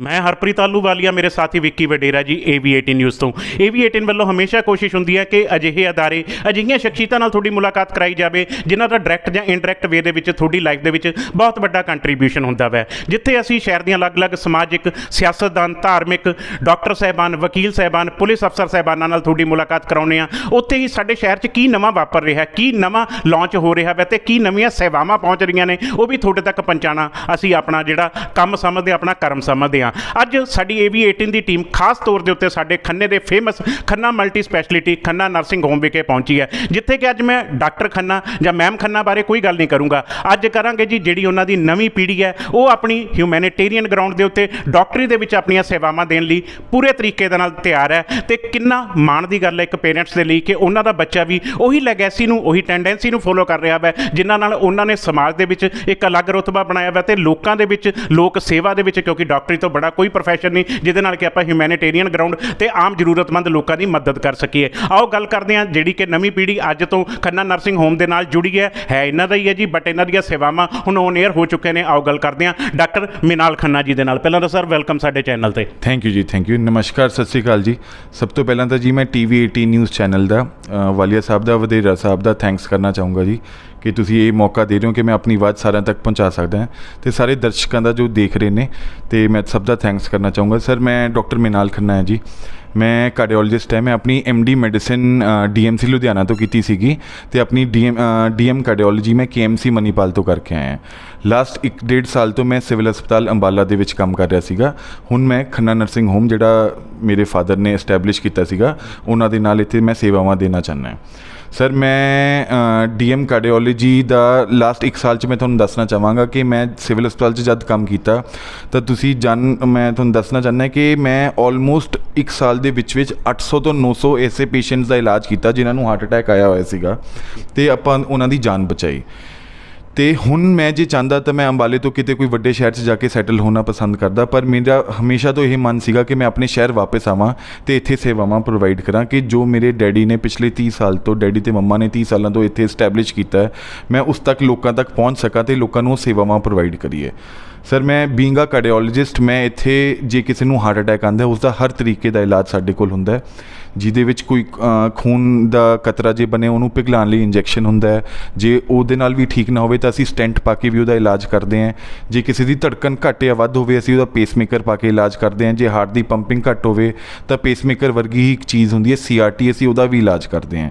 ਮੈਂ ਹਰਪ੍ਰੀਤ ਆਲੂਵਾਲੀਆ ਮੇਰੇ ਸਾਥੀ ਵਿੱਕੀ ਵਡੇਰਾ ਜੀ AV18 ਨਿਊਜ਼ ਤੋਂ। AV18 ਵੱਲੋਂ ਹਮੇਸ਼ਾ ਕੋਸ਼ਿਸ਼ ਹੁੰਦੀ ਹੈ ਕਿ ਅਜਿਹੇ ਅਦਾਰੇ ਅਜਿਹੀਆਂ ਸ਼ਖਸੀਅਤਾਂ ਨਾਲ ਤੁਹਾਡੀ ਮੁਲਾਕਾਤ ਕਰਾਈ ਜਾਵੇ ਜਿਨ੍ਹਾਂ ਦਾ ਡਾਇਰੈਕਟ ਜਾਂ ਇਨਡਾਇਰੈਕਟ ਵੇ ਦੇ ਵਿੱਚ ਤੁਹਾਡੀ ਲਾਈਫ ਦੇ ਵਿੱਚ ਬਹੁਤ ਵੱਡਾ ਕੰਟਰੀਬਿਊਸ਼ਨ ਹੁੰਦਾ ਵੈ। ਜਿੱਥੇ ਅਸੀਂ ਸ਼ਹਿਰ ਦੀਆਂ ਅਲੱਗ-ਅਲੱਗ ਸਮਾਜਿਕ ਸਿਆਸਤਦਾਨ ਧਾਰਮਿਕ ਡਾਕਟਰ ਸਾਹਿਬਾਨ ਵਕੀਲ ਸਾਹਿਬਾਨ ਪੁਲਿਸ ਅਫਸਰ ਸਾਹਿਬਾਨਾਂ ਨਾਲ ਤੁਹਾਡੀ ਮੁਲਾਕਾਤ ਕਰਾਉਂਦੇ ਆ ਉੱਥੇ ਹੀ ਸਾਡੇ ਸ਼ਹਿਰ 'ਚ ਕੀ ਨਵਾਂ ਵਾਪਰ ਰਿਹਾ ਕੀ ਨਵਾਂ ਲਾਂਚ ਹੋ ਰਿਹਾ ਵੈ ਤੇ ਕੀ ਨਵੀਆਂ ਸੇਵਾਵਾਂ ਪਹੁੰਚ ਰਹੀਆਂ ਨੇ ਉਹ ਵੀ ਤੁਹਾਡੇ ਤੱਕ ਪਹੁੰਚਾਉਣਾ ਅਸੀਂ ਆਪਣਾ ਜਿਹੜਾ ਕੰਮ ਸਮਝਦੇ ਹਾਂ, ਆਪਣਾ ਕਰਮ ਸਮਝਦੇ ਹਾਂ ਅੱਜ ਸਾਡੀ AV18 ਦੀ ਟੀਮ ਖਾਸ ਤੌਰ ਦੇ ਉੱਤੇ ਸਾਡੇ ਖੰਨੇ ਦੇ famous Khanna multi specialty Khanna nursing home ਵਿਖੇ ਪਹੁੰਚੀ ਹੈ, ਜਿੱਥੇ ਕਿ ਅੱਜ ਮੈਂ ਡਾਕਟਰ ਖੰਨਾ ਜਾਂ ਮੈਮ ਖੰਨਾ ਬਾਰੇ ਕੋਈ ਗੱਲ ਨਹੀਂ ਕਰੂੰਗਾ। ਅੱਜ ਕਰਾਂਗੇ ਜੀ ਜਿਹੜੀ ਉਹਨਾਂ ਦੀ ਨਵੀਂ ਪੀੜ੍ਹੀ ਹੈ, ਉਹ ਆਪਣੀ ਹਿਊਮੈਨਿਟੇਰੀਅਨ ਗਰਾਊਂਡ ਦੇ ਉੱਤੇ ਡਾਕਟਰੀ ਦੇ ਵਿੱਚ ਆਪਣੀਆਂ ਸੇਵਾਵਾਂ ਦੇਣ ਲਈ ਪੂਰੇ ਤਰੀਕੇ ਦੇ ਨਾਲ ਤਿਆਰ ਹੈ ਤੇ ਕਿੰਨਾ ਮਾਣ ਦੀ ਗੱਲ ਹੈ ਇੱਕ ਪੇਰੈਂਟਸ ਦੇ ਲਈ ਕਿ ਉਹਨਾਂ ਦਾ ਬੱਚਾ ਵੀ ਉਹੀ ਲੈਗੈਸੀ ਨੂੰ, ਉਹੀ ਟੈਂਡੈਂਸੀ ਨੂੰ ਫੋਲੋ ਕਰ ਰਿਹਾ ਹੈ ਜਿਨ੍ਹਾਂ ਨਾਲ ਉਹਨਾਂ ਨੇ ਸਮਾਜ ਦੇ ਵਿੱਚ ਇੱਕ ਅਲੱਗ ਰੁਤਬਾ ਬਣਾਇਆ ਹੋਇਆ ਤੇ ਲੋਕਾਂ ਦੇ ਵਿੱਚ, ਲੋਕ ਸੇਵਾ ਦੇ ਵਿੱਚ ਕਿਉਂਕਿ ਡਾਕਟਰੀ ਤੋਂ ਬੜਾ ਕੋਈ ਪ੍ਰੋਫੈਸ਼ਨ ਨਹੀਂ, ਜਿਹਦੇ ਨਾਲ ਕਿ ਆਪਾਂ ਹਿਊਮੈਨਿਟੇਰੀਅਨ ਗਰਾਊਂਡ ਤੇ ਆਮ ਜ਼ਰੂਰਤਮੰਦ ਲੋਕਾਂ ਦੀ ਮਦਦ ਕਰ ਸਕੀਏ। ਆਓ ਗੱਲ ਕਰਦੇ ਹਾਂ, ਜਿਹੜੀ ਕਿ ਨਵੀਂ ਪੀੜ੍ਹੀ ਅੱਜ ਤੋਂ ਖੰਨਾ ਨਰਸਿੰਗ ਹੋਮ ਦੇ ਨਾਲ ਜੁੜੀ ਹੈ ਹੈ ਇਹਨਾਂ ਦਾ ਹੀ ਹੈ ਜੀ ਬਟ ਇਹਨਾਂ ਦੀਆਂ ਸੇਵਾਵਾਂ ਹੁਣ ਔਨ 에ਅਰ ਹੋ ਚੁੱਕੇ ਨੇ। ਆਓ ਗੱਲ ਕਰਦੇ ਹਾਂ ਡਾਕਟਰ ਮਿਨਾਲ ਖੰਨਾ ਜੀ ਦੇ ਨਾਲ। ਪਹਿਲਾਂ ਤਾਂ ਸਰ ਵੈਲਕਮ ਸਾਡੇ ਚੈਨਲ ਤੇ। ਥੈਂਕ ਯੂ ਜੀ ਥੈਂਕ ਯੂ ਨਮਸਕਾਰ, ਸਤਿ ਸ਼੍ਰੀ ਅਕਾਲ ਜੀ। ਸਭ ਤੋਂ ਪਹਿਲਾਂ ਤਾਂ ਜੀ ਮੈਂ ਟੀਵੀ 18 ਨਿਊਜ਼ ਚੈਨਲ ਦਾ ਵਾਲੀਆ ਸਾਹਿਬ ਦਾ ਵਧੇਰਾ ਸਾਹਿਬ ਦਾ ਥੈਂਕਸ ਕਰਨਾ ਚਾਹੂੰਗਾ ਜੀ। ਕਿ ਤੁਸੀਂ ਇਹ ਮੌਕਾ ਦੇ ਰਹੇ ਹੋ ਕਿ ਮੈਂ ਆਪਣੀ ਆਵਾਜ਼ ਸਾਰਿਆਂ ਤੱਕ ਪਹੁੰਚਾ ਸਕਦਾ ਹਾਂ। ਤੇ ਸਾਰੇ ਦਰਸ਼ਕਾਂ ਦਾ ਜੋ ਦੇਖ ਰਹੇ ਨੇ, ਤੇ ਮੈਂ ਸਭ ਦਾ ਥੈਂਕਸ ਕਰਨਾ ਚਾਹੂੰਗਾ। ਸਰ ਮੈਂ ਡਾਕਟਰ ਮਿਨਾਲ ਖੰਨਾ ਹੈ ਜੀ। ਮੈਂ ਕਾਰਡੀਓਲੋਜਿਸਟ ਹੈ। ਮੈਂ ਆਪਣੀ ਡੀ ਮੈਡੀਸਿਨ ਡੀਐਮਸੀ ਲੁਧਿਆਣਾ ਤੋਂ ਕੀਤੀ ਸੀਗੀ ਤੇ ਆਪਣੀ ਡੀਐਮ ਡੀਐਮ ਕਾਰਡੀਓਲੋਜੀ ਮੈਂ ਕੇਐਮਸੀ ਮਨੀਪਾਲ ਤੋਂ ਕਰਕੇ ਆਇਆ ਲਾਸਟ 1 ਡੇਢ ਸਾਲ ਤੋਂ ਮੈਂ ਸਿਵਲ ਹਸਪਤਾਲ ਅੰਬਾਲਾ ਦੇ ਵਿੱਚ ਕੰਮ ਕਰ ਰਿਹਾ ਸੀਗਾ। ਹੁਣ ਮੈਂ ਖੰਨਾ ਨਰਸਿੰਗ ਹੋਮ ਜਿਹੜਾ ਮੇਰੇ ਫਾਦਰ ਨੇ ਐਸਟੈਬਲਿਸ਼ ਕੀਤਾ ਸੀਗਾ, ਉਹਨਾਂ ਦੇ ਨਾਲ ਇੱਥੇ ਮੈਂ ਸੇਵਾਵਾਂ ਦੇਣਾ ਚਾਹੁੰਦਾ ਹਾਂ। ਸਰ ਮੈਂ ਡੀਐਮ ਕਾਰਡੀਓਲੋਜੀ ਦਾ ਲਾਸਟ 1 ਸਾਲ ਚ ਮੈਂ ਤੁਹਾਨੂੰ ਦੱਸਣਾ ਚਾਹਾਂਗਾ ਕਿ ਮੈਂ ਸਿਵਲ ਹਸਪਤਾਲ ਚ ਜਦ ਕੰਮ ਕੀਤਾ, ਤਾਂ ਤੁਸੀਂ ਜਾਣ, ਮੈਂ ਤੁਹਾਨੂੰ ਦੱਸਣਾ ਚਾਹੁੰਦਾ ਕਿ ਮੈਂ ਆਲਮੋਸਟ 1 ਸਾਲ ਦੇ ਵਿੱਚ ਵਿੱਚ 800 ਤੋਂ 900 ਐਸੇ ਪੇਸ਼ੈਂਟਸ ਦਾ ਇਲਾਜ ਕੀਤਾ ਜਿਨ੍ਹਾਂ ਨੂੰ ਹਾਰਟ ਅਟੈਕ ਆਇਆ ਹੋਇਆ ਸੀਗਾ, ਤੇ ਆਪਾਂ ਉਹਨਾਂ ਦੀ ਜਾਨ ਬਚਾਈ। ਅਤੇ ਹੁਣ ਮੈਂ ਜੇ ਚਾਹੁੰਦਾ ਤਾਂ ਮੈਂ ਅੰਬਾਲੇ ਤੋਂ ਕਿਤੇ ਕੋਈ ਵੱਡੇ ਸ਼ਹਿਰ 'ਚ ਜਾ ਕੇ ਸੈਟਲ ਹੋਣਾ ਪਸੰਦ ਕਰਦਾ, ਪਰ ਮੇਰਾ ਹਮੇਸ਼ਾ ਤੋਂ ਇਹ ਮਨ ਸੀਗਾ ਕਿ ਮੈਂ ਆਪਣੇ ਸ਼ਹਿਰ ਵਾਪਸ ਆਵਾਂ ਅਤੇ ਇੱਥੇ ਸੇਵਾਵਾਂ ਪ੍ਰੋਵਾਈਡ ਕਰਾਂ ਕਿ ਜੋ ਮੇਰੇ ਡੈਡੀ ਨੇ ਪਿਛਲੇ 30 ਸਾਲ ਤੋਂ, ਡੈਡੀ ਤੇ ਮੰਮਾ ਨੇ 30 ਸਾਲਾਂ ਤੋਂ ਇੱਥੇ ਸਟੈਬਲਿਸ਼ ਕੀਤਾ ਹੈ, ਮੈਂ ਉਸ ਤੱਕ ਲੋਕਾਂ ਤੱਕ ਪਹੁੰਚ ਸਕਾਂ ਤੇ ਲੋਕਾਂ ਨੂੰ ਉਹ ਸੇਵਾਵਾਂ ਪ੍ਰੋਵਾਈਡ ਕਰੀਏ। ਸਰ ਮੈਂ ਬੀਇੰਗ ਅ ਕਾਰਡੀਓਲੋਜਿਸਟ ਮੈਂ ਇੱਥੇ ਜੇ ਕਿਸੇ ਨੂੰ ਹਾਰਟ ਅਟੈਕ ਆਉਂਦਾ ਹੈ ਉਸ ਦਾ ਹਰ ਤਰੀਕੇ ਦਾ ਇਲਾਜ ਸਾਡੇ ਕੋਲ ਹੁੰਦਾ ਹੈ। ਜਿਹਦੇ ਵਿੱਚ ਕੋਈ ਖੂਨ ਦਾ ਕਤਰਾ ਜੇ ਬਣੇ, ਉਹਨੂੰ ਪਿਘਲਾਉਣ ਲਈ ਇੰਜੈਕਸ਼ਨ ਹੁੰਦਾ ਹੈ। ਜੇ ਉਹਦੇ ਨਾਲ ਵੀ ਠੀਕ ਨਾ ਹੋਵੇ ਤਾਂ ਅਸੀਂ ਸਟੈਂਟ ਪਾ ਕੇ ਵੀ ਉਹਦਾ ਇਲਾਜ ਕਰਦੇ ਹਾਂ। ਜੇ ਕਿਸੇ ਦੀ ਧੜਕਣ ਘੱਟ ਜਾਂ ਵੱਧ ਹੋਵੇ, ਅਸੀਂ ਉਹਦਾ ਪੇਸਮੇਕਰ ਪਾ ਕੇ ਇਲਾਜ ਕਰਦੇ ਹਾਂ। ਜੇ ਹਾਰਟ ਦੀ ਪੰਪਿੰਗ ਘੱਟ ਹੋਵੇ, ਤਾਂ ਪੇਸਮੇਕਰ ਵਰਗੀ ਹੀ ਇੱਕ ਚੀਜ਼ ਹੁੰਦੀ ਹੈ ਸੀਆਰਟੀ ਅਸੀਂ ਉਹਦਾ ਵੀ ਇਲਾਜ ਕਰਦੇ ਹਾਂ।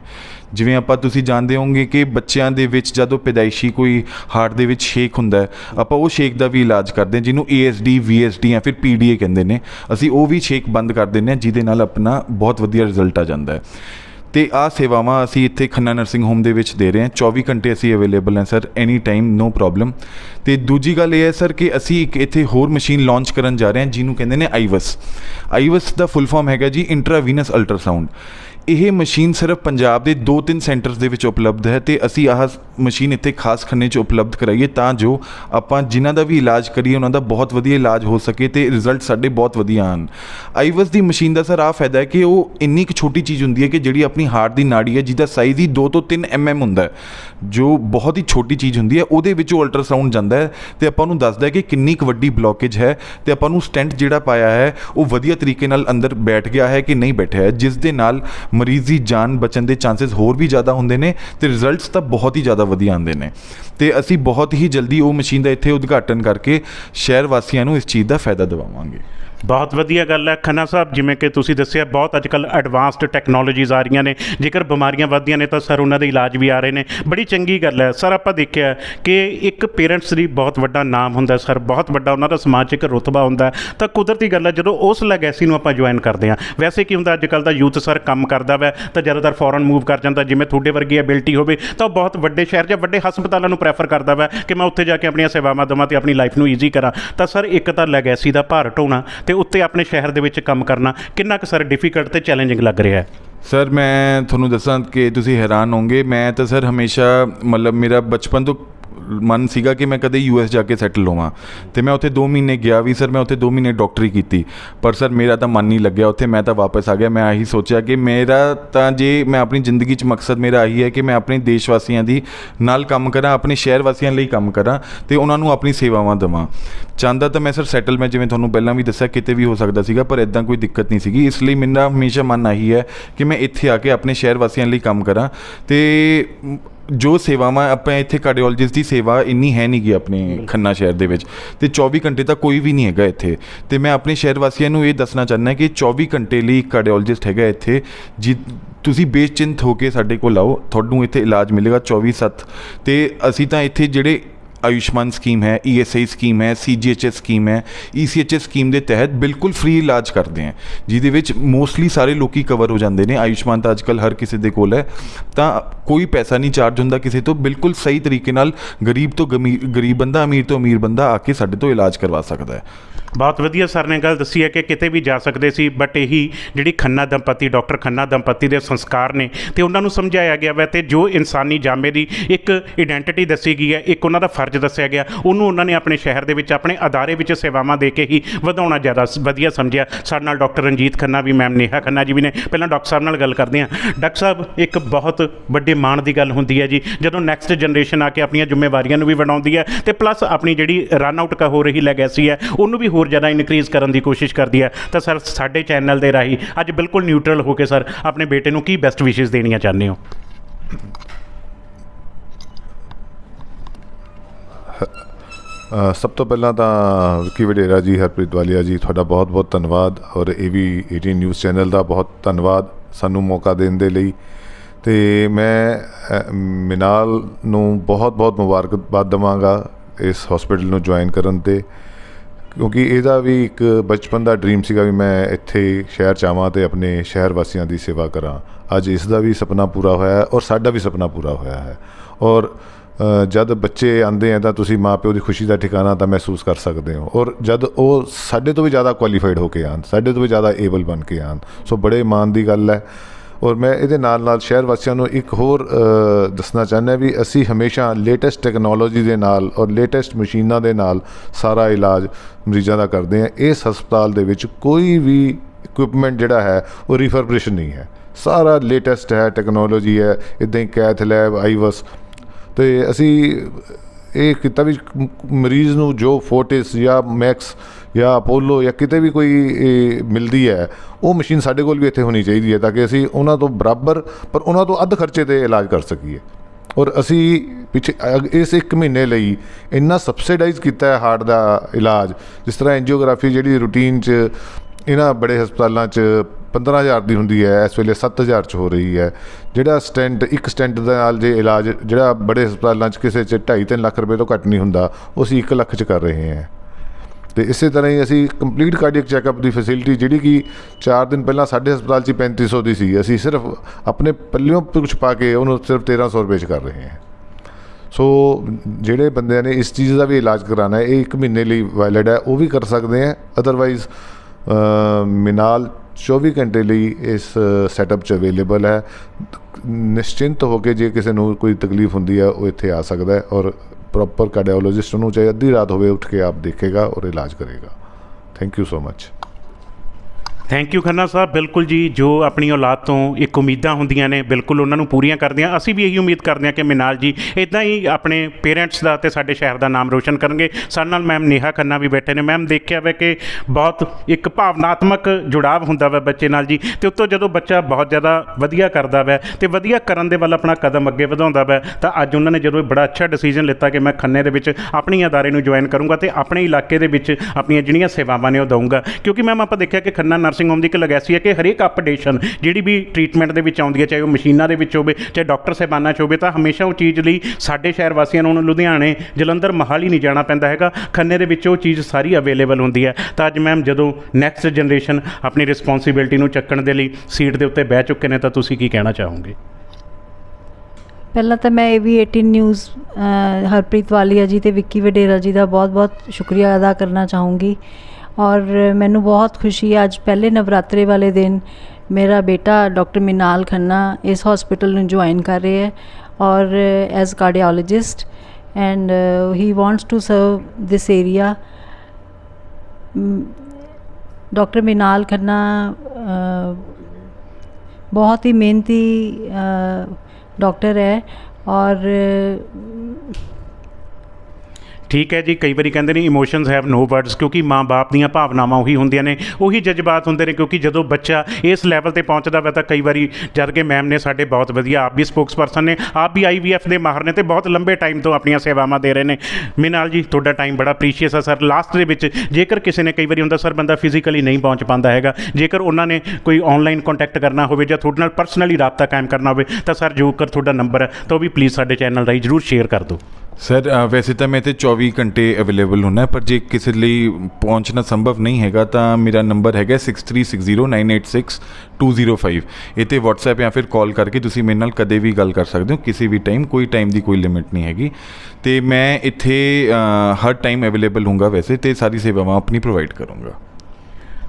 ਜਿਵੇਂ ਆਪਾਂ ਤੁਸੀਂ ਜਾਣਦੇ ਹੋਵੋਗੇ ਕਿ ਬੱਚਿਆਂ ਦੇ ਵਿੱਚ ਜਦੋਂ ਪੈਦਾਇਸ਼ੀ ਕੋਈ ਹਾਰਟ ਦੇ ਵਿੱਚ ਸ਼ੇਕ ਹੁੰਦਾ ਹੈ, ਆਪਾਂ ਉਹ ਸ਼ੇਕ ਦਾ ਵੀ ਇਲਾਜ ਕਰਦੇ ਹਾਂ, ਜਿਹਨੂੰ ASD VSD ਜਾਂ ਫਿਰ PDA ਕਹਿੰਦੇ ਨੇ। ਅਸੀਂ ਉਹ ਵੀ ਸ਼ੇਕ ਬੰਦ ਕਰ ਦਿੰਦੇ ਹਾਂ, ਜਿਹਦੇ ਨਾਲ ਆਪਣਾ ਬਹੁਤ ਵਧੀਆ ਰਿਜ਼ਲਟ ਆ ਜਾਂਦਾ ਹੈ। ਤੇ ਆ ਸੇਵਾਵਾਂ ਅਸੀਂ ਇੱਥੇ ਖੰਨਾ ਨਰਸਿੰਗ ਹੋਮ ਦੇ ਵਿੱਚ ਦੇ ਰਹੇ ਹਾਂ। 24 ਘੰਟੇ ਅਸੀਂ ਅਵੇਲੇਬਲ ਹਾਂ sir any time no problem ਤੇ ਦੂਜੀ ਗੱਲ ਇਹ ਹੈ ਸਰ ਕਿ ਅਸੀਂ ਇੱਕ ਇੱਥੇ ਹੋਰ ਮਸ਼ੀਨ ਲਾਂਚ ਕਰਨ ਜਾ ਰਹੇ ਹਾਂ, ਜਿਹਨੂੰ ਕਹਿੰਦੇ ਨੇ ਆਈਵਸ। ਆਈਵਸ ਦਾ ਫੁੱਲ ਫਾਰਮ ਹੈਗਾ ਜੀ ਇੰਟਰਾਵੀਨਸ ਅਲਟਰਾਸਾਊਂਡ ਇਹ ਮਸ਼ੀਨ ਸਿਰਫ ਪੰਜਾਬ ਦੇ 2-3 ਸੈਂਟਰਸ ਦੇ ਵਿੱਚ ਉਪਲਬਧ ਹੈ ਤੇ ਅਸੀਂ ਆਹ ਮਸ਼ੀਨ ਇੱਥੇ ਖਾਸ ਖੰਨੇ 'ਚ ਉਪਲਬਧ ਕਰਾਈਏ ਤਾਂ ਜੋ ਆਪਾਂ ਜਿਨ੍ਹਾਂ ਦਾ ਵੀ ਇਲਾਜ ਕਰੀਏ, ਉਹਨਾਂ ਦਾ ਬਹੁਤ ਵਧੀਆ ਇਲਾਜ ਹੋ ਸਕੇ ਤੇ ਰਿਜ਼ਲਟ ਸਾਡੇ ਬਹੁਤ ਵਧੀਆ ਆਣ ਆਈਵਸ ਦੀ ਮਸ਼ੀਨ ਦਾ ਸਰ ਆ ਫਾਇਦਾ ਹੈ ਕਿ ਉਹ ਇੰਨੀ ਕੁ ਛੋਟੀ ਚੀਜ਼ ਹੁੰਦੀ ਹੈ ਕਿ ਜਿਹੜੀ ਆਪਣੀ ਹਾਰਟ ਦੀ ਨਾੜੀ ਹੈ, ਜਿਹਦਾ ਸਾਈਜ਼ ਹੀ 2 ਤੋਂ 3 mm ਹੁੰਦਾ ਹੈ, ਜੋ ਬਹੁਤ ਹੀ ਛੋਟੀ ਚੀਜ਼ ਹੁੰਦੀ ਹੈ, ਉਹਦੇ ਵਿੱਚ ਉਹ ਅਲਟਰਾਸਾਊਂਡ ਜਾਂਦਾ ਹੈ ਤੇ ਆਪਾਂ ਨੂੰ ਦੱਸਦਾ ਹੈ ਕਿ ਕਿੰਨੀ ਕੁ ਵੱਡੀ ਬਲੋਕੇਜ ਹੈ ਤੇ ਆਪਾਂ ਨੂੰ ਸਟੈਂਟ ਜਿਹੜਾ ਪਾਇਆ ਹੈ, ਉਹ ਵਧੀਆ ਤਰੀਕੇ ਨਾਲ ਅੰਦਰ ਬੈਠ ਗਿਆ ਹੈ ਕਿ ਨਹੀਂ ਬੈਠਿਆ ਹੈ, ਜਿਸ ਦੇ ਨਾਲ ਮਰੀਜ਼ ਦੀ ਜਾਨ ਬਚਣ ਦੇ ਚਾਂਸਸ ਹੋਰ ਵੀ ਜ਼ਿਆਦਾ ਹੁੰਦੇ ਨੇ ਤੇ ਰਿਜ਼ਲਟਸ ਤਾਂ ਬਹੁਤ ਹੀ ਜ਼ਿਆਦਾ ਵਧੀਆ ਆਉਂਦੇ ਨੇ। ਤੇ ਅਸੀਂ ਬਹੁਤ ਹੀ ਜਲਦੀ ਉਹ ਮਸ਼ੀਨ ਦਾ ਇੱਥੇ ਉਦਘਾਟਨ ਕਰਕੇ ਸ਼ਹਿਰ ਵਾਸੀਆਂ ਨੂੰ ਇਸ ਚੀਜ਼ ਦਾ ਫਾਇਦਾ ਦਿਵਾਵਾਂਗੇ। ਬਹੁਤ ਵਧੀਆ ਗੱਲ ਹੈ। ਖੰਨਾ ਸਾਹਿਬ, ਜਿਵੇਂ ਕਿ ਤੁਸੀਂ ਦੱਸਿਆ, ਬਹੁਤ ਅੱਜ ਅੱਜਕੱਲ ਐਡਵਾਂਸਡ ਟੈਕਨੋਲੋਜੀਜ਼ ਆ ਰਹੀਆਂ ਨੇ। ਜੇਕਰ ਬਿਮਾਰੀਆਂ ਵੱਧਦੀਆਂ ਨੇ, ਤਾਂ ਸਰ, ਉਹਨਾਂ ਦੇ ਇਲਾਜ ਵੀ ਆ ਰਹੇ ਨੇ। ਬੜੀ ਚੰਗੀ ਗੱਲ ਹੈ। ਸਰ, ਆਪਾਂ ਦੇਖਿਆ ਕਿ ਇੱਕ ਪੇਰੈਂਟਸ ਦੀ ਬਹੁਤ ਵੱਡਾ ਨਾਮ ਹੁੰਦਾ ਸਰ। ਬਹੁਤ ਵੱਡਾ ਉਹਨਾਂ ਦਾ ਸਮਾਜਿਕ ਰੁਤਬਾ ਹੁੰਦਾ ਤਾਂ ਕੁਦਰਤੀ ਗੱਲ ਹੈ, ਜਦੋਂ ਉਸ ਲੈਗੈਸੀ ਨੂੰ ਆਪਾਂ ਜੁਆਇਨ ਕਰਦੇ ਹਾਂ, ਵੈਸੇ ਕੀ ਹੁੰਦਾ ਅੱਜ ਅੱਜਕੱਲ ਦਾ ਯੂਥ ਸਰ ਕੰਮ ਕਰਦਾ ਵੈ, ਤਾਂ ਜ਼ਿਆਦਾਤਰ ਫੋਰਨ ਮੂਵ ਕਰ ਜਾਂਦਾ। ਜਿਵੇਂ ਤੁਹਾਡੇ ਵਰਗੀ ਐਬਿਲਿਟੀ ਹੋਵੇ, ਤਾਂ ਉਹ ਬਹੁਤ ਵੱਡੇ ਸ਼ਹਿਰ ਜਾਂ ਵੱਡੇ ਹਸਪਤਾਲਾਂ ਨੂੰ ਪ੍ਰੈਫਰ ਕਰਦਾ ਵੈ, ਕਿ ਮੈਂ ਉੱਥੇ ਜਾ ਕੇ ਆਪਣੀਆਂ ਸੇਵਾਵਾਂ ਦੇਵਾਂ ਤੇ ਆਪਣੀ ਲਾਈਫ ਨੂੰ ਈਜ਼ੀ ਕਰਾਂ। ਤਾਂ ਸਰ, ਇੱਕ ਤਾਂ ਲੈਗੈਸੀ ਦਾ ਭਾਰ ਢੋਣਾ ਤੇ ਉੱਤੇ ਆਪਣੇ ਸ਼ਹਿਰ ਦੇ ਵਿੱਚ ਕੰਮ ਕਰਨਾ ਕਿੰਨਾ ਕੁ ਸਰ ਡਿਫਿਕਲਟ ਤੇ ਚੈਲੰਜਿੰਗ ਲੱਗ ਰਿਹਾ ਹੈ? ਸਰ, ਮੈਂ ਤੁਹਾਨੂੰ ਦੱਸਾਂ ਕਿ ਤੁਸੀਂ ਹੈਰਾਨ ਹੋਵੋਗੇ। ਮੈਂ ਤਾਂ ਸਰ ਹਮੇਸ਼ਾ ਮਤਲਬ ਮੇਰਾ ਬਚਪਨ ਤੋਂ ਮਨ ਸੀਗਾ ਕਿ ਮੈਂ ਕਦੇ ਯੂਐਸ ਜਾ ਕੇ ਸੈਟਲ ਹੋਵਾਂ। ਤੇ ਮੈਂ ਉੱਥੇ 2 ਮਹੀਨੇ ਗਿਆ ਵੀ, ਸਰ ਮੈਂ ਉੱਥੇ 2 ਮਹੀਨੇ ਡਾਕਟਰੀ ਕੀਤੀ। ਪਰ ਸਰ ਮੇਰਾ ਤਾਂ ਮਨ ਨਹੀਂ ਲੱਗਿਆ ਉੱਥੇ, ਮੈਂ ਤਾਂ ਵਾਪਸ ਆ ਗਿਆ। ਮੈਂ ਆਹੀ ਸੋਚਿਆ ਕਿ ਮੇਰਾ ਤਾਂ ਜੇ ਮੈਂ ਆਪਣੀ ਜ਼ਿੰਦਗੀ 'ਚ ਮਕਸਦ ਮੇਰਾ ਆਹੀ ਹੈ ਕਿ ਮੈਂ ਆਪਣੇ ਦੇਸ਼ ਵਾਸੀਆਂ ਦੀ ਨਾਲ ਕੰਮ ਕਰਾਂ, ਆਪਣੇ ਸ਼ਹਿਰ ਵਾਸੀਆਂ ਲਈ ਕੰਮ ਕਰਾਂ ਤੇ ਉਹਨਾਂ ਨੂੰ ਆਪਣੀ ਸੇਵਾਵਾਂ ਦੇਵਾਂ। ਚਾਹੁੰਦਾ ਤਾਂ ਮੈਂ ਸਰ ਸੈਟਲ ਮੈਂ ਜਿਵੇਂ ਤੁਹਾਨੂੰ ਪਹਿਲਾਂ ਵੀ ਦੱਸਿਆ ਕਿਤੇ ਵੀ ਹੋ ਸਕਦਾ ਸੀਗਾ, ਪਰ ਇਦਾਂ ਕੋਈ ਦਿੱਕਤ ਨਹੀਂ ਸੀਗੀ। ਇਸ ਲਈ ਮੇਰਾ ਹਮੇਸ਼ਾ ਮਨ ਆਹੀ ਹੈ ਕਿ ਮੈਂ ਇੱਥੇ ਆ ਕੇ ਆਪਣੇ ਸ਼ਹਿਰ ਵਾਸੀਆਂ ਲਈ ਕੰਮ ਕਰਾਂ। ਤੇ ਜੋ ਸੇਵਾਵਾਂ ਆਪਾਂ ਇੱਥੇ ਕਾਰਡੀਓਲੋਜਿਸਟ ਦੀ ਸੇਵਾ ਇੰਨੀ ਹੈ ਨਹੀਂ ਗੀ ਆਪਣੇ ਖੰਨਾ ਸ਼ਹਿਰ ਦੇ ਵਿੱਚ। ਤੇ 24 ਘੰਟੇ ਤਾਂ ਕੋਈ ਵੀ ਨਹੀਂ ਹੈਗਾ ਇੱਥੇ। ਤੇ ਮੈਂ ਆਪਣੇ ਸ਼ਹਿਰ ਵਾਸੀਆਂ ਨੂੰ ਇਹ ਦੱਸਣਾ ਚਾਹੁੰਦਾ ਕਿ 24 ਘੰਟੇ ਲਈ ਕਾਰਡੀਓਲੋਜਿਸਟ ਹੈਗਾ ਇੱਥੇ। ਜੀ ਤੁਸੀਂ ਬੇਚਿੰਤ ਹੋ ਕੇ ਸਾਡੇ ਕੋਲ ਆਓ। ਤੁਹਾਨੂੰ ਇੱਥੇ ਇਲਾਜ ਮਿਲੇਗਾ 24/7 ਤੇ ਅਸੀਂ ਤਾਂ ਇੱਥੇ ਜਿਹੜੇ ਆਯੁਸ਼ਮਾਨ ਸਕੀਮ ਹੈ ਈਐਸਆਈ ਸਕੀਮ ਹੈ ਸੀਜੀਐਚਐਸ ਸਕੀਮ ਹੈ ਈਸੀਐਚਐਸ ਸਕੀਮ ਦੇ ਤਹਿਤ ਬਿਲਕੁਲ ਫ੍ਰੀ ਇਲਾਜ ਕਰਦੇ ਹੈ, ਜਿਹਦੇ ਵਿੱਚ ਮੋਸਟਲੀ ਸਾਰੇ ਲੋਕੀ ਕਵਰ ਹੋ ਜਾਂਦੇ ਨੇ, ਆਯੁਸ਼ਮਾਨ ਤਾਂ ਅੱਜਕੱਲ ਹਰ ਕਿਸੇ ਦੇ ਕੋਲ ਹੈ, ਤਾਂ ਕੋਈ ਪੈਸਾ ਨਹੀਂ ਚਾਰਜ ਹੁੰਦਾ ਕਿਸੇ ਤੋਂ, ਬਿਲਕੁਲ ਸਹੀ ਤਰੀਕੇ ਨਾਲ ਗਰੀਬ ਤੋਂ ਗਮੀ- ਗਰੀਬ ਬੰਦਾ, ਅਮੀਰ ਤੋਂ ਅਮੀਰ ਬੰਦਾ ਆ ਕੇ ਸਾਡੇ ਤੋਂ ਇਲਾਜ ਕਰਵਾ ਸਕਦਾ ਹੈ। ਬਹੁਤ ਵਧੀਆ ਸਰ ਨੇ ਗੱਲ ਦੱਸੀ ਹੈ ਕਿ ਕਿਤੇ ਵੀ ਜਾ ਸਕਦੇ ਸੀ ਬਟ ਇਹੀ ਜਿਹੜੀ ਖੰਨਾ ਦੰਪਤੀ, ਡਾਕਟਰ ਖੰਨਾ ਦੰਪਤੀ ਦੇ ਸੰਸਕਾਰ ਨੇ, ਤੇ ਉਹਨਾਂ ਨੂੰ ਸਮਝਾਇਆ ਗਿਆ ਵੈ, ਤੇ ਜੋ ਇਨਸਾਨੀ ਜਾਮੇ ਦੀ ਇੱਕ ਆਇਡੈਂਟੀਟੀ ਦੱਸੀ ਗਈ ਹੈ, ਇੱਕ ਉਹਨਾਂ ਦਾ ਫਰਜ਼ ਦੱਸਿਆ ਗਿਆ। ਉਹਨੂੰ ਉਹਨਾਂ ਨੇ ਆਪਣੇ ਸ਼ਹਿਰ ਦੇ ਵਿੱਚ, ਆਪਣੇ ਅਦਾਰੇ ਵਿੱਚ ਸੇਵਾਵਾਂ ਦੇ ਕੇ ਹੀ ਵਧਾਉਣਾ ਜ਼ਿਆਦਾ ਸ- ਵਧੀਆ ਸਮਝਿਆ। ਸਾਡੇ ਨਾਲ ਡਾਕਟਰ ਰਣਜੀਤ ਖੰਨਾ ਵੀ, ਮੈਮ ਨੇਹਾ ਖੰਨਾ ਜੀ ਵੀ ਨੇ। ਪਹਿਲਾਂ ਡਾਕਟਰ ਸਾਹਿਬ ਨਾਲ ਗੱਲ ਕਰਦੇ ਹਾਂ। ਡਾਕਟਰ ਸਾਹਿਬ, ਇੱਕ ਬਹੁਤ ਵੱਡੇ ਮਾਣ ਦੀ ਗੱਲ ਹੁੰਦੀ ਹੈ ਜੀ। ਜਦੋਂ ਨੈਕਸਟ ਜਨਰੇਸ਼ਨ ਆ ਕੇ ਆਪਣੀਆਂ ਜ਼ਿੰਮੇਵਾਰੀਆਂ ਨੂੰ ਵੀ ਵਡਾਉਂਦੀ ਹੈ ਤੇ ਪਲੱਸ ਆਪਣੀ ਜਿਹੜੀ ਰਨ ਆਊਟ ਹੋ ਰਹੀ ਲੈਗੇਸੀ ਹੈ, ਉਹਨੂੰ ਵੀ ਹੋਰ ਜ਼ਿਆਦਾ ਇਨਕਰੀਜ਼ ਕਰਨ ਦੀ ਕੋਸ਼ਿਸ਼ ਕਰਦੀ ਹੈ। ਤਾਂ ਸਰ, ਸਾਡੇ ਚੈਨਲ ਦੇ ਰਾਹੀਂ ਅੱਜ ਬਿਲਕੁਲ ਨਿਊਟਰਲ ਹੋ ਕੇ ਸਰ, ਆਪਣੇ ਬੇਟੇ ਨੂੰ ਕੀ ਬੈਸਟ ਵਿਸ਼ੇਸ ਦੇਣੀਆਂ ਚਾਹੁੰਦੇ ਹੋ? ਸਭ ਤੋਂ ਪਹਿਲਾਂ ਤਾਂ ਵਿੱਕੀ ਵਡੇਰਾ ਜੀ, ਹਰਪ੍ਰੀਤ ਵਾਲੀਆ ਜੀ, ਤੁਹਾਡਾ ਬਹੁਤ-ਬਹੁਤ ਧੰਨਵਾਦ ਔਰ ਇਹ ਵੀ 18 ਨਿਊਜ਼ ਚੈਨਲ ਦਾ ਬਹੁਤ ਧੰਨਵਾਦ ਸਾਨੂੰ ਮੌਕਾ ਦੇਣ ਦੇ ਲਈ। ਤੇ ਮੈਂ ਮਿਨਾਲ ਨੂੰ ਬਹੁਤ-ਬਹੁਤ ਮੁਬਾਰਕਬਾਦ ਦਵਾਂਗਾ ਇਸ ਹਸਪੀਟਲ ਨੂੰ ਜੁਆਇਨ ਕਰਨ ਤੇ। ਕਿਉਂਕਿ ਇਹਦਾ ਵੀ ਇੱਕ ਬਚਪਨ ਦਾ ਡ੍ਰੀਮ ਸੀਗਾ ਵੀ ਮੈਂ ਇੱਥੇ ਸ਼ਹਿਰ ਚ ਆਵਾਂ ਤੇ ਆਪਣੇ ਸ਼ਹਿਰ ਵਾਸੀਆਂ ਦੀ ਸੇਵਾ ਕਰਾਂ। ਅੱਜ ਇਸ ਦਾ ਵੀ ਸੁਪਨਾ ਪੂਰਾ ਹੋਇਆ ਹੈ ਔਰ ਸਾਡਾ ਵੀ ਸੁਪਨਾ ਪੂਰਾ ਹੋਇਆ ਹੈ। ਔਰ ਜਦ ਬੱਚੇ ਆਂਦੇ ਆ ਤਾਂ ਤੁਸੀਂ ਮਾਪਿਓ ਦੀ ਖੁਸ਼ੀ ਦਾ ਠਿਕਾਣਾ ਤਾਂ ਮਹਿਸੂਸ ਕਰ ਸਕਦੇ ਹੋ। ਔਰ ਜਦ ਉਹ ਸਾਡੇ ਤੋਂ ਵੀ ਜ਼ਿਆਦਾ ਕੁਆਲੀਫਾਈਡ ਹੋ ਕੇ ਆਣ ਸਾਡੇ ਤੋਂ ਵੀ ਜ਼ਿਆਦਾ ਏਬਲ ਬਣ ਕੇ ਆਣ ਸੋ ਬੜੇ ਮਾਣ ਦੀ ਗੱਲ ਹੈ। ਔਰ ਮੈਂ ਇਹਦੇ ਨਾਲ ਨਾਲ ਸ਼ਹਿਰ ਵਾਸੀਆਂ ਨੂੰ ਇੱਕ ਹੋਰ ਦੱਸਣਾ ਚਾਹੁੰਦਾ ਵੀ ਅਸੀਂ ਹਮੇਸ਼ਾ ਲੇਟੈਸਟ ਟੈਕਨੋਲੋਜੀ ਦੇ ਨਾਲ ਔਰ ਲੇਟੈਸਟ ਮਸ਼ੀਨਾਂ ਦੇ ਨਾਲ ਸਾਰਾ ਇਲਾਜ ਮਰੀਜ਼ਾਂ ਦਾ ਕਰਦੇ ਹਾਂ। ਇਸ ਹਸਪਤਾਲ ਦੇ ਵਿੱਚ ਕੋਈ ਵੀ ਇਕਵਿਪਮੈਂਟ ਜਿਹੜਾ ਹੈ, ਉਹ ਰਿਫਰਬਿਸ਼ਨ ਨਹੀਂ ਹੈ। ਸਾਰਾ ਲੇਟੈਸਟ ਹੈ ਟੈਕਨੋਲੋਜੀ ਹੈ, ਇਦਾਂ ਹੀ ਕੈਥ ਲੈਬ ਆਈਵਸ ਤੇ ਅਸੀਂ ਇਹ ਕੀਤਾ ਵੀ ਮਰੀਜ਼ ਨੂੰ ਜੋ ਫੋਰਟਿਸ ਜਾਂ ਮੈਕਸ ਜਾਂ ਅਪੋਲੋ ਜਾਂ ਕਿਤੇ ਵੀ ਕੋਈ, ਇਹ ਮਿਲਦੀ ਹੈ, ਉਹ ਮਸ਼ੀਨ ਸਾਡੇ ਕੋਲ ਵੀ ਇੱਥੇ ਹੋਣੀ ਚਾਹੀਦੀ ਹੈ ਤਾਂ ਕਿ ਅਸੀਂ ਉਹਨਾਂ ਤੋਂ ਬਰਾਬਰ, ਪਰ ਉਹਨਾਂ ਤੋਂ ਅੱਧ ਖਰਚੇ ਤੇ ਇਲਾਜ ਕਰ ਸਕੀਏ। ਔਰ ਅਸੀਂ ਪਿੱਛੇ, ਅਗ- ਇਸ ਇੱਕ ਮਹੀਨੇ ਲਈ ਇੰਨਾ ਸਬਸਿਡਾਈਜ਼ ਕੀਤਾ ਹੈ ਹਾਰਟ ਦਾ ਇਲਾਜ, ਜਿਸ ਤਰ੍ਹਾਂ ਐਂਜੀਓਗ੍ਰਾਫੀ ਜਿਹੜੀ ਰੂਟੀਨ 'ਚ ਇਹਨਾਂ ਬੜੇ ਹਸਪਤਾਲਾਂ 'ਚ 15000 ਦੀ ਹੁੰਦੀ ਹੈ, ਇਸ ਵੇਲੇ 7000 'ਚ ਹੋ ਰਹੀ ਹੈ। ਜਿਹੜਾ ਸਟੈਂਟ, ਇੱਕ ਸਟੈਂਟ ਦੇ ਨਾਲ ਜੇ ਇਲਾਜ, ਜਿਹੜਾ ਬੜੇ ਹਸਪਤਾਲਾਂ 'ਚ ਕਿਸੇ 'ਚ 2.5 ਲੱਖ ਰੁਪਏ ਤੋਂ ਘੱਟ ਨਹੀਂ ਹੁੰਦਾ, ਉਹ ਅਸੀਂ 1 ਲੱਖ 'ਚ ਕਰ ਰਹੇ ਹਾਂ। ਤੇ ਇਸੇ ਤਰ੍ਹਾਂ ਹੀ ਅਸੀਂ ਕੰਪਲੀਟ ਕਾਰਡੀਅਕ ਚੈੱਕਅਪ ਦੀ ਫੈਸਿਲਿਟੀ ਜਿਹੜੀ ਕਿ 4 ਦਿਨ ਪਹਿਲਾਂ ਸਾਡੇ ਹਸਪਤਾਲ 'ਚ ਹੀ 3500 ਦੀ ਸੀ, ਅਸੀਂ ਸਿਰਫ ਆਪਣੇ ਪੱਲਿਓਂ ਕੁਛ ਪਾ ਕੇ ਉਹਨੂੰ ਸਿਰਫ 1300 ਰੁਪਏ 'ਚ ਕਰ ਰਹੇ ਹਾਂ। ਸੋ ਜਿਹੜੇ ਬੰਦਿਆਂ ਨੇ ਇਸ ਚੀਜ਼ ਦਾ ਵੀ ਇਲਾਜ ਕਰਾਣਾ ਹੈ, ਇਹ ਇੱਕ ਮਹੀਨੇ ਲਈ ਵੈਲਿਡ ਹੈ, ਉਹ ਵੀ ਕਰ ਸਕਦੇ ਆ ਅਦਰਵਾਈਜ਼ ਮਿਨਾਲ 24 ਘੰਟੇ ਲਈ ਇਸ ਸੈਟਅਪ 'ਚ ਅਵੇਲੇਬਲ ਹੈ। ਨਿਸ਼ਚਿੰਤ ਹੋ ਕੇ ਜੇ ਕਿਸੇ ਨੂੰ ਕੋਈ ਤਕਲੀਫ ਹੁੰਦੀ ਹੈ, ਉਹ ਇੱਥੇ ਆ ਸਕਦਾ ਹੈ ਔਰ ਪ੍ਰੋਪਰ ਕਾਰਡੀਓਲੋਜਿਸਟ ਨੂੰ ਚਾਹੇ ਅੱਧੀ ਰਾਤ ਹੋਵੇ, ਉੱਠ ਕੇ ਆਪ ਦੇਖੇਗਾ ਔਰ ਇਲਾਜ ਕਰੇਗਾ। Thank you so much thank you Khanna ਸਾਹਿਬ ਬਿਲਕੁਲ ਜੀ, ਜੋ ਆਪਣੀ ਔਲਾਦ ਤੋਂ ਇੱਕ ਉਮੀਦਾਂ ਹੁੰਦੀਆਂ ਨੇ, ਬਿਲਕੁਲ ਉਹਨਾਂ ਨੂੰ ਪੂਰੀਆਂ ਕਰਦੇ ਆ ਅਸੀਂ ਵੀ ਇਹੀ ਉਮੀਦ ਕਰਦੇ ਹਾਂ ਕਿ ਮਿਨਾਲ ਜੀ ਇਦਾਂ ਹੀ ਆਪਣੇ ਪੇਰੈਂਟਸ ਦਾ ਤੇ ਸਾਡੇ ਸ਼ਹਿਰ ਦਾ ਨਾਮ ਰੋਸ਼ਨ ਕਰਨਗੇ। ਸਾਡੇ ਨਾਲ ਮੈਮ ਨੇਹਾ ਖੰਨਾ ਵੀ ਬੈਠੇ ਨੇ। ਮੈਮ ਦੇਖਿਆ ਵੇ ਕਿ ਬਹੁਤ ਇੱਕ ਭਾਵਨਾਤਮਕ ਜੁੜਾਵ ਹੁੰਦਾ ਵਾ ਬੱਚੇ ਨਾਲ ਜੀ ਤੇ ਉੱਤੋਂ ਜਦੋਂ ਬੱਚਾ ਬਹੁਤ ਜ਼ਿਆਦਾ ਵਧੀਆ ਕਰਦਾ ਵੈ ਤੇ ਵਧੀਆ ਕਰਨ ਦੇ ਵੱਲ ਆਪਣਾ ਕਦਮ ਅੱਗੇ ਵਧਾਉਂਦਾ ਵੈ, ਤਾਂ ਅੱਜ ਉਹਨਾਂ ਨੇ ਜਦੋਂ ਬੜਾ ਅੱਛਾ ਡਿਸੀਜਨ ਲਿੱਤਾ ਕਿ ਮੈਂ ਖੰਨੇ ਦੇ ਵਿੱਚ ਆਪਣੀ ਅਦਾਰੇ ਨੂੰ ਜੁਆਇਨ ਕਰੂੰਗਾ ਤੇ ਆਪਣੇ ਇਲਾਕੇ ਦੇ ਵਿੱਚ ਆਪਣੀਆਂ ਜਿਹੜੀਆਂ ਸੇਵਾਵਾਂ ਨੇ ਉਹ ਦਊਂਗਾ। ਕਿਉਂਕਿ ਮੈਮ ਆਪਾਂ ਦੇਖਿਆ ਕਿ ਖੰਨਾ ਨਰਸਿੰਗ ਹੋਮ ਦੀ ਇੱਕ ਲੈਗੈਸੀ ਹੈ ਕਿ ਹਰੇਕ ਅਪਡੇਸ਼ਨ ਜਿਹੜੀ ਵੀ ਟ੍ਰੀਟਮੈਂਟ ਦੇ ਵਿੱਚ ਆਉਂਦੀ ਹੈ, ਚਾਹੇ ਉਹ ਮਸ਼ੀਨਾਂ ਦੇ ਵਿੱਚ ਹੋਵੇ, ਚਾਹੇ ਡਾਕਟਰ ਸਾਹਿਬਾਨਾਂ 'ਚ ਹੋਵੇ, ਤਾਂ ਹਮੇਸ਼ਾ ਉਹ ਚੀਜ਼ ਲਈ ਸਾਡੇ ਸ਼ਹਿਰ ਵਾਸੀਆਂ ਨੂੰ ਹੁਣ ਲੁਧਿਆਣੇ, ਜਲੰਧਰ ਮਹਾਲੀ ਨਹੀਂ ਜਾਣਾ ਪੈਂਦਾ ਹੈਗਾ। ਖੰਨੇ ਦੇ ਵਿੱਚ ਉਹ ਚੀਜ਼ ਸਾਰੀ ਅਵੇਲੇਬਲ ਹੁੰਦੀ ਹੈ। ਤਾਂ ਅੱਜ ਮੈਮ ਜਦੋਂ ਨੈਕਸਟ ਜਨਰੇਸ਼ਨ ਆਪਣੀ ਰਿਸਪੌਂਸਿਬਿਲਟੀ ਨੂੰ ਚੱਕਣ ਦੇ ਲਈ ਸੀਟ ਦੇ ਉੱਤੇ ਬਹਿ ਚੁੱਕੇ ਨੇ, ਤਾਂ ਤੁਸੀਂ ਕੀ ਕਹਿਣਾ ਚਾਹੋਗੇ? ਪਹਿਲਾਂ ਤਾਂ ਮੈਂ ਏਵੀ 18 ਨਿਊਜ਼ ਹਰਪ੍ਰੀਤ ਵਾਲੀਆ ਜੀ ਤੇ ਵਿੱਕੀ ਵਡੇਰਾ ਜੀ ਦਾ ਬਹੁਤ-ਬਹੁਤ ਸ਼ੁਕਰੀਆ ਅਦਾ ਕਰਨਾ ਚਾਹੂੰਗੀ। ਔਰ ਮੈਨੂੰ ਬਹੁਤ ਖੁਸ਼ੀ ਹੈ ਅੱਜ ਪਹਿਲੇ ਨਵਰਾਤਰੇ ਵਾਲੇ ਦਿਨ ਮੇਰਾ ਬੇਟਾ ਡਾਕਟਰ ਮਿਨਾਲ ਖੰਨਾ ਇਸ ਹਸਪੀਟਲ ਨੂੰ ਜੁਆਇਨ ਕਰ ਰਿਹਾ ਹੈ ਔਰ as cardiologist and uh, he wants to serve this area. Doctor Minal Khanna अ, बहुत ही मेहनती डॉक्टर है और अ, ਠੀਕ ਹੈ ਜੀ, ਕਈ ਵਾਰੀ ਕਹਿੰਦੇ ਨੇ ਇਮੋਸ਼ਨਸ ਹੈਵ ਨੋ ਵਰਡਸ ਕਿਉਂਕਿ ਮਾਂ-ਬਾਪ ਦੀਆਂ ਭਾਵਨਾਵਾਂ ਉਹੀ ਹੁੰਦੀਆਂ ਨੇ, ਉਹੀ ਜਜ਼ਬਾਤ ਹੁੰਦੇ ਨੇ ਕਿਉਂਕਿ ਜਦੋਂ ਬੱਚਾ ਇਸ ਲੈਵਲ ਤੇ ਪਹੁੰਚਦਾ ਵਾ ਤਾਂ ਕਈ ਵਾਰੀ ਜਦ ਕਿ ਮੈਮ ਨੇ ਸਾਡੇ ਬਹੁਤ ਵਧੀਆ, ਆਪ ਵੀ ਸਪੋਕਸਪਰਸਨ ਨੇ, ਆਪ ਵੀ ਆਈਵੀਐਫ ਦੇ ਮਾਹਰ ਨੇ ਤੇ ਬਹੁਤ ਲੰਬੇ ਟਾਈਮ ਤੋਂ ਆਪਣੀਆਂ ਸੇਵਾਵਾਂ ਦੇ ਰਹੇ ਨੇ। ਮਿਨਾਲ ਜੀ, ਤੁਹਾਡਾ ਟਾਈਮ ਬੜਾ ਪ੍ਰੀਸ਼ੀਅਸ ਆ ਸਰ ਲਾਸਟ ਦੇ ਵਿੱਚ ਜੇਕਰ ਕਿਸੇ ਨੇ ਕਈ ਵਾਰੀ ਹੁੰਦਾ ਸਰ ਬੰਦਾ ਫਿਜ਼ੀਕਲੀ ਨਹੀਂ ਪਹੁੰਚ ਪਾਉਂਦਾ ਹੈਗਾ, ਜੇਕਰ ਉਹਨਾਂ ਨੇ ਕੋਈ ਆਨਲਾਈਨ ਕੰਟੈਕਟ ਕਰਨਾ ਹੋਵੇ ਜਾਂ ਤੁਹਾਡੇ ਨਾਲ ਪਰਸਨਲੀ ਰਾਬਤਾ ਕਾਇਮ ਕਰਨਾ ਹੋਵੇ, ਤਾਂ ਸਰ ਜੋਕਰ ਤੁਹਾਡਾ ਨੰਬਰ ਹੈ ਤਾਂ ਉਹ ਵੀ ਪਲੀਜ਼ ਸਾਡੇ ਚੈਨਲ ਰਾਹੀਂ ਜਰੂਰ ਸ਼ੇਅਰ ਕਰ ਦਿਓ। ਸਰ ਵੈਸੇ ਤਾਂ ਮੈਂ ਤੇ 24 ਘੰਟੇ ਅਵੇਲੇਬਲ ਹੁੰਨਾ ਪਰ ਜੇ ਕਿਸੇ ਲਈ ਪਹੁੰਚਣਾ ਸੰਭਵ ਨਹੀਂ ਹੈਗਾ, ਤਾਂ ਮੇਰਾ ਨੰਬਰ ਹੈਗਾ 6360986205 ਇਹ ਤੇ WhatsApp ਜਾਂ ਫਿਰ ਕਾਲ ਕਰਕੇ ਤੁਸੀਂ ਮੇਰੇ ਨਾਲ ਕਦੇ ਵੀ ਗੱਲ ਕਰ ਸਕਦੇ ਹੋ, ਕਿਸੇ ਵੀ ਟਾਈਮ ਕੋਈ ਟਾਈਮ ਦੀ ਕੋਈ ਲਿਮਿਟ ਨਹੀਂ ਹੈਗੀ। ਤੇ ਮੈਂ ਇੱਥੇ ਹਰ ਟਾਈਮ ਅਵੇਲੇਬਲ ਹੋਊਂਗਾ ਵੈਸੇ, ਤੇ ਸਾਰੀ ਸੇਵਾਵਾਂ ਆਪਣੀ ਪ੍ਰੋਵਾਈਡ ਕਰੂੰਗਾ।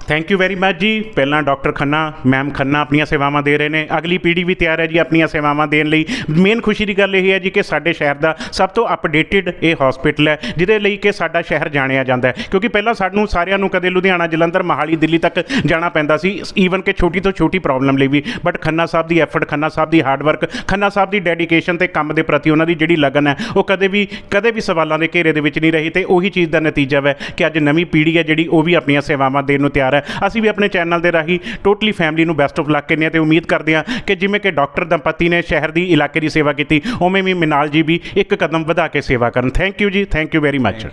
ਥੈਂਕ ਯੂ ਵੈਰੀ ਮੱਚ ਜੀ। ਪਹਿਲਾਂ ਡਾਕਟਰ ਖੰਨਾ ਮੈਮ ਖੰਨਾ ਆਪਣੀਆਂ ਸੇਵਾਵਾਂ ਦੇ ਰਹੇ ਨੇ। ਅਗਲੀ ਪੀੜ੍ਹੀ ਵੀ ਤਿਆਰ ਹੈ ਜੀ ਆਪਣੀਆਂ ਸੇਵਾਵਾਂ ਦੇਣ ਲਈ। ਮੇਨ ਖੁਸ਼ੀ ਦੀ ਗੱਲ ਇਹ ਹੈ ਜੀ ਕਿ ਸਾਡੇ ਸ਼ਹਿਰ ਦਾ ਸਭ ਤੋਂ ਅਪਡੇਟਡ ਇਹ ਹਸਪੀਟਲ ਹੈ, ਜਿਹਦੇ ਲਈ ਕਿ ਸਾਡਾ ਸ਼ਹਿਰ ਜਾਣਿਆ ਜਾਂਦਾ ਹੈ। ਕਿਉਂਕਿ ਪਹਿਲਾਂ ਸਾਨੂੰ ਸਾਰਿਆਂ ਨੂੰ ਕਦੇ ਲੁਧਿਆਣਾ, ਜਲੰਧਰ, ਮਹਾਲੀ, ਦਿੱਲੀ ਤੱਕ ਜਾਣਾ ਪੈਂਦਾ ਸੀ ਈਵਨ ਕਿ ਛੋਟੀ ਤੋਂ ਛੋਟੀ ਪ੍ਰੋਬਲਮ ਲਈ ਵੀ। ਬਟ ਖੰਨਾ ਸਾਹਿਬ ਦੀ ਐਫਰਟ ਖੰਨਾ ਸਾਹਿਬ ਦੀ ਹਾਰਡ ਵਰਕ ਖੰਨਾ ਸਾਹਿਬ ਦੀ ਡੈਡੀਕੇਸ਼ਨ ਤੇ ਕੰਮ ਦੇ ਪ੍ਰਤੀ ਉਹਨਾਂ ਦੀ ਜਿਹੜੀ ਲਗਨ ਹੈ, ਉਹ ਕਦੇ ਵੀ ਕਦੇ ਵੀ ਸਵਾਲਾਂ ਦੇ ਘੇਰੇ ਦੇ ਵਿੱਚ ਨਹੀਂ ਰਹੀ ਤੇ ਉਹੀ ਚੀਜ਼ ਦਾ ਨਤੀਜਾ ਹੈ ਕਿ ਅੱਜ ਨਵੀਂ ਪੀੜ੍ਹੀ ਹੈ ਜਿਹੜੀ, ਉਹ ਵੀ ਆਪਣੀਆਂ ਸੇਵਾਵਾਂ ਦੇਣ ਨੂੰ ਤਿਆਰ ਹੈ। ਅਸੀਂ ਵੀ ਆਪਣੇ ਚੈਨਲ ਦੇ ਰਾਹੀਂ ਟੋਟਲੀ ਫੈਮਿਲੀ ਨੂੰ ਬੈਸਟ ਆਫ ਲੱਕ ਕਹਿੰਦੇ ਹਾਂ ਤੇ ਉਮੀਦ ਕਰਦੇ ਹਾਂ ਕਿ ਜਿਵੇਂ ਕਿ ਡਾਕਟਰ ਦੰਪਤੀ ਨੇ ਸ਼ਹਿਰ ਦੀ ਇਲਾਕੇ ਦੀ ਸੇਵਾ ਕੀਤੀ, ਉਵੇਂ ਵੀ ਮਿਨਾਲ ਜੀ ਵੀ ਇੱਕ ਕਦਮ ਵਧਾ ਕੇ ਸੇਵਾ ਕਰਨ। ਥੈਂਕ ਯੂ ਜੀ ਥੈਂਕ ਯੂ ਵੈਰੀ ਮੱਚ